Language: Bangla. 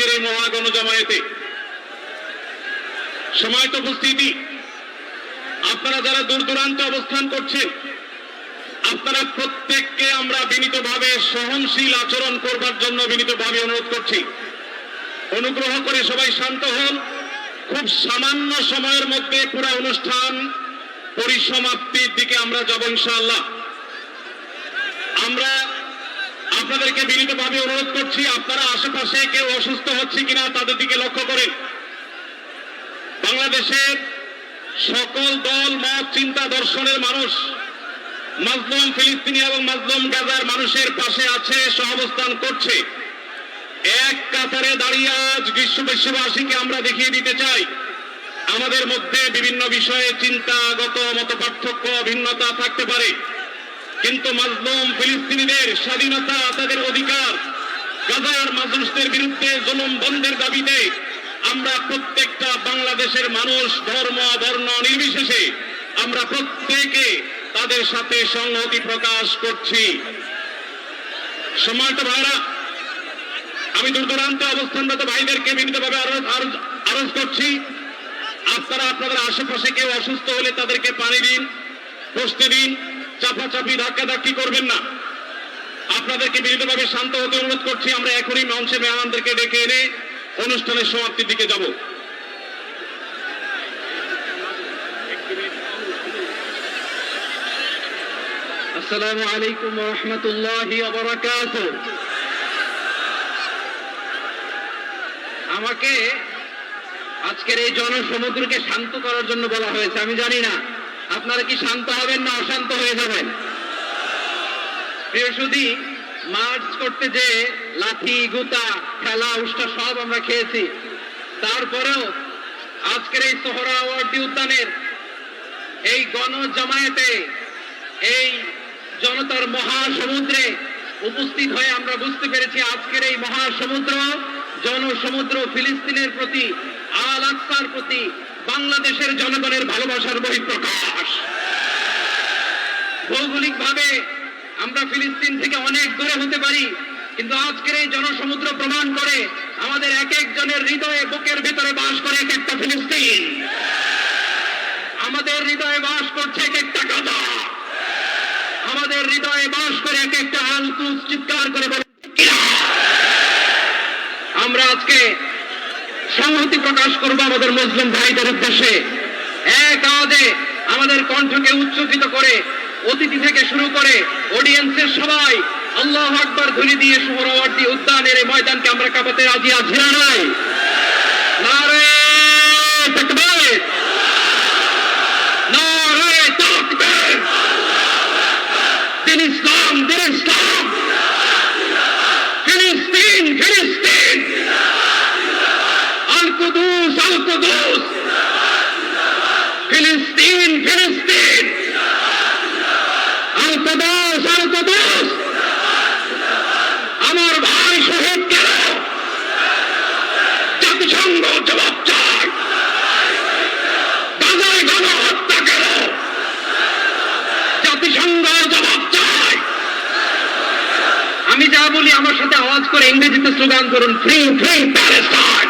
আজকের এই মহাগণ জমায়েতে সময়ত উপস্থিতি। আপনারা যারা দূর দূরান্তে অবস্থান করছেন, আপনারা প্রত্যেককে আমরা বিনীতভাবে সহনশীল আচরণ করবার জন্য বিনীতভাবে অনুরোধ করছি। অনুগ্রহ করে সবাই শান্ত হন। খুব সামান্য সময়ের মধ্যে পুরো অনুষ্ঠান পরিসমাপ্তির দিকে আমরা যাব ইনশাআল্লাহ আমরা আপনাদেরকে বিনীতভাবে অনুরোধ করছি, আপনারা আশেপাশে কেউ অসুস্থ হচ্ছে কিনা তাদের দিকে লক্ষ্য করেন। বাংলাদেশের সকল দল মত চিন্তা দর্শনের মানুষ, মাজলুম ফিলিস্তিনি এবং মাজলুম গাজার মানুষের পাশে আছে, সহাবস্থান করছে। এক কাতারে দাঁড়িয়ে আজ বিশ্ব বিশ্ববাসীকে আমরা দেখিয়ে দিতে চাই, আমাদের মধ্যে বিভিন্ন বিষয়ে চিন্তাগত মত পার্থক্য ভিন্নতা থাকতে পারে। কিন্তু মাজলুম ফিলিস্তিনিদের স্বাধীনতা তাদের অধিকার। গাজার মানুষদের বিরুদ্ধে জুলুম বন্ধের দাবিতে আমরা প্রত্যেকটা বাংলাদেশের মানুষ ধর্ম, বর্ণ নির্বিশেষে আমরা প্রত্যেকে তাদের সাথে সংহতি প্রকাশ করছি। সম্মানিত ভাইরা, আমি দূর দূরান্তে অবস্থানরত ভাইদেরকে বিনীতভাবে আরজ করছি। আপনারা আপনাদের আশেপাশে কেউ অসুস্থ হলে তাদেরকে পানি দিন, বসতে দিন। চাপাচাপি, ধাক্কাধাক্কি করবেন না। আপনাদেরকে বিনীতভাবে শান্ত হতে অনুরোধ করছি, আমরা এখনই মঞ্চে মেহমানদেরকে ডেকে এনে অনুষ্ঠানের সমাপ্তির দিকে যাব। আসসালামু আলাইকুম রহমতুল্লাহি আমাকে আজকের এই জনসমুদ্রকে শান্ত করার জন্য বলা হয়েছে, আমি জানি না। আপনারা কি শান্ত হবেন না অশান্ত হয়ে যাবেন? প্রিয় মার্চ করতে যে লাঠি, গুতা, খেলা, উষ্টা সব আমরা খেয়েছি। তারপরেও আজকের এই সোহরাওয়ার্দী উদ্যানের এই গণ জামায়াতে এই জনতার মহাসমুদ্রে উপস্থিত হয়ে আমরা বুঝতে পেরেছি আজকের এই মহাসমুদ্র, জনসমুদ্র ফিলিস্তিনের প্রতি, আল আকসার প্রতি, বাংলাদেশের জনগণের ভালোবাসার বহিঃপ্রকাশ। ভৌগোলিকভাবে আমরা ফিলিস্তিন থেকে অনেক দূরে হতে পারি, কিন্তু আজকের এই জনসমুদ্র প্রমাণ করে আমাদের এক একজনের হৃদয়ে বুকের ভিতরে বাস করে এক একটা ফিলিস্তিন। আমাদের হৃদয়ে বাস করছে এক একটা গাদা আমাদের হৃদয়ে বাস করে এক একটা আলকুস চিৎকার করে আমরা আজকে সংহতি প্রকাশ করব আমাদের মুসলিম ভাইদের উদ্দেশ্যে। এক আওয়াজে আমাদের কণ্ঠকে উচ্চকিত করে অতিথি থেকে শুরু করে অডিয়েন্সের সবাই আল্লাহ আকবর ধ্বনি দিয়ে সোহরাওয়ার্দী উদ্যানের এই ময়দানকে আমরা কাঁপাতে রাজি আছি। না নারে তাকবীর নারে তাকবীর দিন ইসলাম দিন ইসলাম ফিলিস্তিন ফিলিস্তিন আল কুদুস আল কুদুস ফিলিস্তিন ফিলিস্তিন আল কুদুস আল কুদুস আমার ভাই শহীদ কেন জবাব গাজায় গণহত্যা কেন জাতিসংঘ জবাব চাই আমি যা বলি আমার সাথে আওয়াজ করে ইংরেজিতে স্লোগান করুন free free Palestine